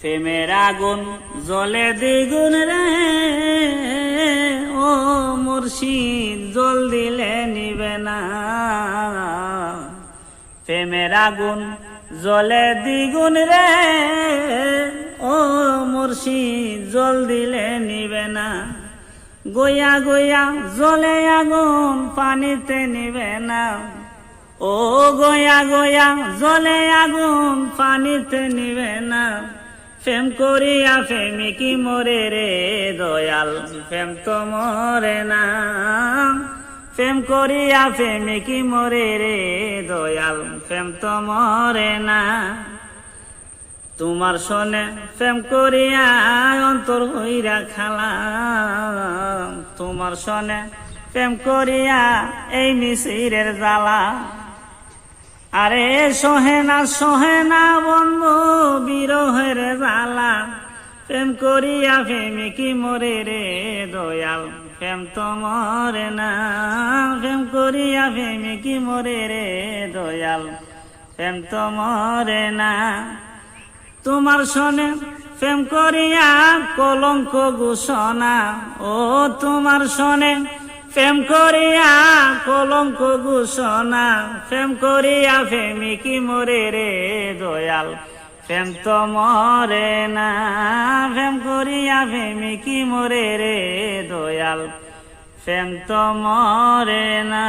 প্রেমের আগুন জলে দ্বিগুণ রে। ও মুর্শিদ, জল দিলে নিবে না। প্রেমের আগুন জলে দ্বিগুণ রে। ও মুর্শিদ, জল দিলে নিবে না। গইয়া গইয়া জলে আগুন, পানিতে নিবে না। ও গয়া গয়া জলে আগুন, পানিতে নিবে না। প্রেম করিয়া প্রেমিকি মরে রে দয়াল। প্রেম তো মরে না। প্রেম করিয়া প্রেমিকি মরে রে দয়াল। প্রেম তো মরে না। তোমার সনে প্রেম করিয়া অন্তর হইরা খালা তোমার সনে প্রেম করিয়া এই মিশিরের জ্বালা। আরে সহে না সহে না বন্ধু প্রেম করিয়া প্রেমিকি মরে রে দয়াল? প্রেম তো মরে না। প্রেম করিয়া প্রেমিকি মরে রে দয়াল? প্রেম তো মরে না। তোমার সনে প্রেম করিয়া কলঙ্ক ঘোষণা। ও তোমার সনে প্রেম করিয়া কলঙ্ক ঘোষণা। প্রেম করিয়া প্রেমিকি মরে রে দয়াল? প্রেম তো মরে না প্রেম করিয়া প্রেমিকি মরে রে দয়াল? প্রেম তো মরে না।